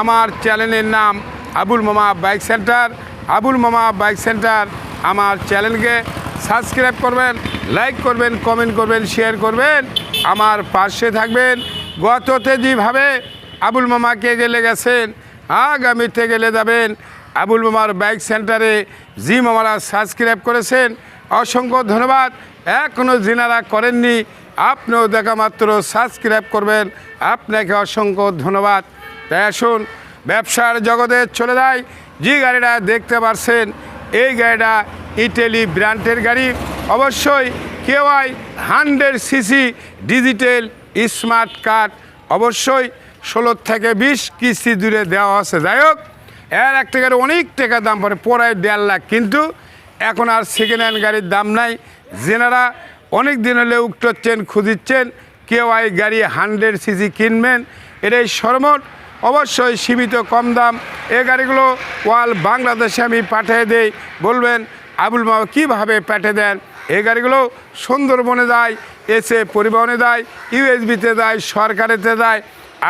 আমার চ্যানেলের নাম আবুল মামা বাইক সেন্টার। আবুল মামা বাইক সেন্টার আমার চ্যানেলকে সাবস্ক্রাইব করবেন, লাইক করবেন, কমেন্ট করবেন, শেয়ার করবেন। আমার পাশে থাকবেন গততে যেভাবে আবুল মামাকে গেলে গেছেন আগামীতে গেলে যাবেন। আবুল মামার বাইক সেন্টারে জি মামারা সাবস্ক্রাইব করেছেন। অসংখ্য ধন্যবাদ। এখনও যিনারা করেননি, আপনিও দেখা মাত্র সাবস্ক্রাইব করবেন। আপনাকে অসংখ্য ধন্যবাদ। তাই আসুন, ব্যবসার জগতে চলে যায় যে গাড়িটা দেখতে পারছেন, এই গাড়িটা ইটালি ব্র্যান্ডের গাড়ি। অবশ্যই KY hundred CC digital smart card. অবশ্যই ষোলো থেকে বিশ কিস্তি দূরে দেওয়া আছে। যাই হোক, এর এক টাকার অনেক টাকা দাম পড়ে, পড়ায় দেড় লাখ। কিন্তু এখন আর সেকেন্ড হ্যান্ড গাড়ির দাম নাই। যেনারা অনেক দিন হলে উঠচ্ছেন খুঁজিচ্ছেন কেউ এই গাড়ি হান্ড্রেড সিসি কিনবেন। এটাই সর্বমোট অবশ্যই সীমিত কম দাম। এ গাড়িগুলো ওয়াল বাংলাদেশে আমি পাঠিয়ে দেই। বলবেন, আবুল মামা কীভাবে পাঠিয়ে দেন? এই গাড়িগুলো সুন্দরবনে যায়, এসে পরিবহনে দেয় ইউএসবিতে দেয় সরকারেতে দেয়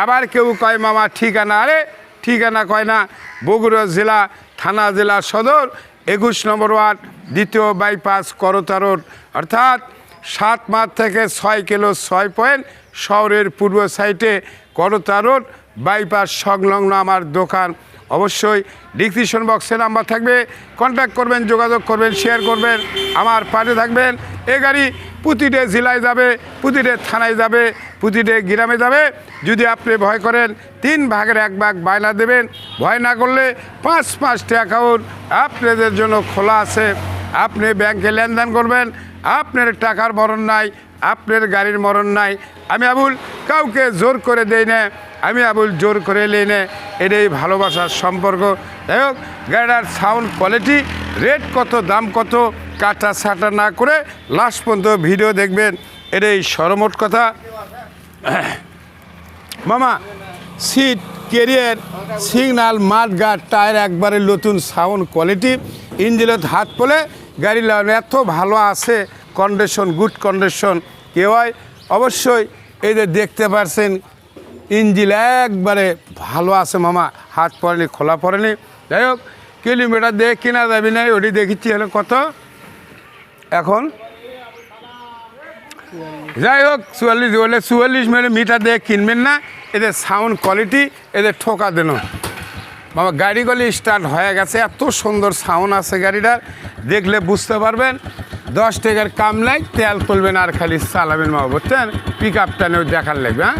আবার কেউ কয়, মামা, ঠিকানা? আরে, ঠিকানা কয় না। বগুড়া জেলা, থানা জেলা সদর, একুশ নম্বর ওয়ার্ড, দ্বিতীয় বাইপাস করতা রোড। অর্থাৎ সাত মাস থেকে ছয় কিলো ছয় পয়েন্ট। শহরের পূর্ব সাইডে করতা রোড, বাইপাস সংলগ্ন আমার দোকান। অবশ্যই ডিসক্রিপশন বক্সে নাম্বার থাকবে। কন্ট্যাক্ট করবেন, যোগাযোগ করবেন, শেয়ার করবেন। আমার পাশে থাকবেন। এ গাড়ি প্রতিটা জেলায় যাবে, প্রতিটা থানায় যাবে, প্রতিটা গ্রামে যাবে। যদি আপনি ভয় করেন, তিন ভাগের এক ভাগ বায়না দেবেন। ভয় না করলে পাঁচ পাঁচটি অ্যাকাউন্ট আপনাদের জন্য খোলা আছে। আপনি ব্যাংকে লেনদেন করবেন আপনার টাকার মরণ নাই, আপনার গাড়ির মরণ নাই। আমি আবুল কাউকে জোর করে দেই না, আমি আবুল জোর করে এলেই না। এটাই ভালোবাসার সম্পর্ক। যাই হোক, গাড়িটার সাউন্ড কোয়ালিটি রেট কত, দাম কত, কাটা সাটা না করে লাস্ট পর্যন্ত ভিডিও দেখবেন। এটাই সরমোট কথা। মামা seat carrier signal mudguard tyre একবারে নতুন সাউন্ড কোয়ালিটি ইঞ্জিনত হাত পলে গাড়ি লাগানো এত ভালো আছে কন্ডিশন গুড কন্ডিশন হয়? অবশ্যই এই যে দেখতে পারছেন ইঞ্জিল একবারে ভালো আছে মামা, হাত পড়েনি, খোলা পড়েনি। যাই হোক, কিলোমিটার দিয়ে কিনা যাবি না, ওটি দেখেছি হলো কত। এখন যাই হোক, চুয়াল্লিশ বলে চুয়াল্লিশ মিনিট মিটার দিয়ে কিনবেন না, এদের সাউন্ড কোয়ালিটি এদের ঠোকা দেন। বাবা গাড়িগুলি স্টার্ট হয়ে গেছে, এত সুন্দর সাউন্ড আছে গাড়িটার। দেখলে বুঝতে পারবেন, দশ টাকার কাম নাই, তেল তুলবেন আর খালি চালাবেন মা বুঝছেন? পিক আপটা নেও দেখার লাগবে হ্যাঁ?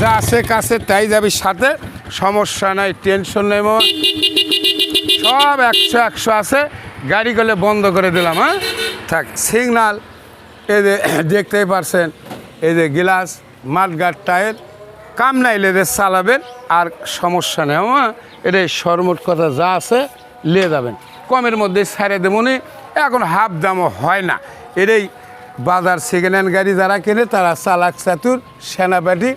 যা আছে কাছে তাই যাবি সাথে, সমস্যা নাই টেনশন নেই মামা। সব একশো একশো আছে, গাড়ি করলে বন্ধ করে দিলাম হ্যাঁ? থাক সিগনাল এই যে দেখতেই পারছেন, এই যে গ্লাস মাঠগাট টায়ার, কাম নাইলে চালাবেন, আর সমস্যা নেই। হ্যাঁ এটাই সরমোট কথা, যা আছে নিয়ে যাবেন। কমের মধ্যে ছাড়ে দেবনি এখন হাফ দামও হয় না। এটাই বাজার সেকেন্ড হ্যান্ড গাড়ি যারা কেনে, তারা চালাক চাতুর সেনাপাটি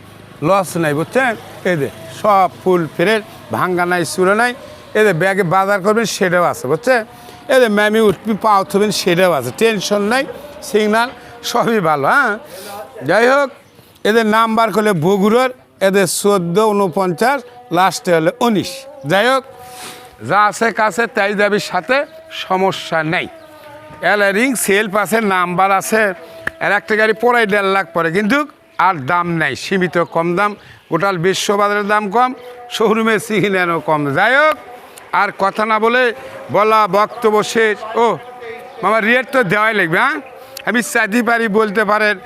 লস নাই, বুঝছেন? এদের সব ফুল ফ্রেশ, ভাঙ্গা নাই, চুরে নাই। এদের ব্যাগে বাজার করবেন, সেটাও আছে বুঝছে এদের ম্যামি উঠবি পা উঠবেন, সেটাও আছে। টেনশন নাই সিগনাল সবই ভালো হ্যাঁ? যাই হোক, এদের নাম্বার করলে বগুড়ার, এদের চোদ্দ উনপঞ্চাশ লাস্টে হলে উনিশ। যাই হোক, যা আছে কাছে, তাই দাবির সাথে, সমস্যা নেই। রিং সেল পাশে নাম্বার আছে এর একটা গাড়ি পড়াই দেড় লাখ পরে কিন্তু আর দাম নাই, সীমিত কম দাম, গোটাল বিশ্ববাজারের দাম কম, শোরুমে সিহিনেনও কম। যাই হোক, আর কথা না বলে বলা বক্তব্য শেষ। ও, মামা রেট তো দেওয়াই লাগবে হ্যাঁ? আমি চাঁদি পারি বলতে পারেন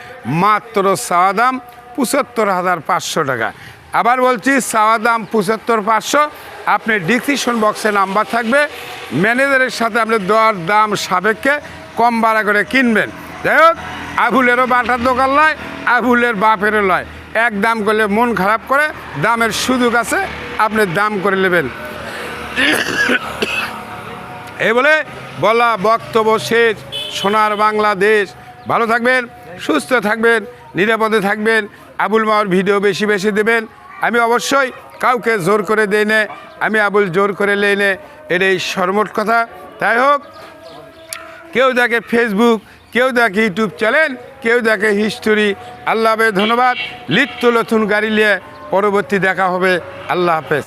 মাত্র চাওয়া দাম পঁচাত্তর হাজার পাঁচশো টাকা। আবার বলছি চাওয়া দাম পঁচাত্তর পাঁচশো, আপনি ডিসক্রিপশন বক্সে নাম্বার থাকবে। ম্যানেজারের সাথে আপনি দর দাম সাপেক্ষে কম ভাড়া করে কিনবেন। যাই হোক, আবুলেরও বাটার দোকান লয়, আবুলের বাপেরও লয়। এক দাম করলে মন খারাপ করে, দামের সুযোগ আছে, আপনি দাম করে নেবেন। এই বলে বলা বক্তব্য শেষ। সোনার বাংলাদেশ। ভালো থাকবেন, সুস্থ থাকবেন, নিরাপদে থাকবেন। আবুল মাওয়ার ভিডিও বেশি বেশি দেবেন। আমি অবশ্যই কাউকে জোর করে দেই নে, আমি আবুল জোর করে লেই নে, এটাই সর্বমোট কথা। তাই হোক, কেউ দেখে ফেসবুক কেউ দেখে ইউটিউব চ্যানেল কেউ দেখে হিস্টোরি আল্লাহ ধন্যবাদ। লিপ্ত নতুন গাড়ি নিয়ে পরবর্তী দেখা হবে। আল্লাহ হাফেজ।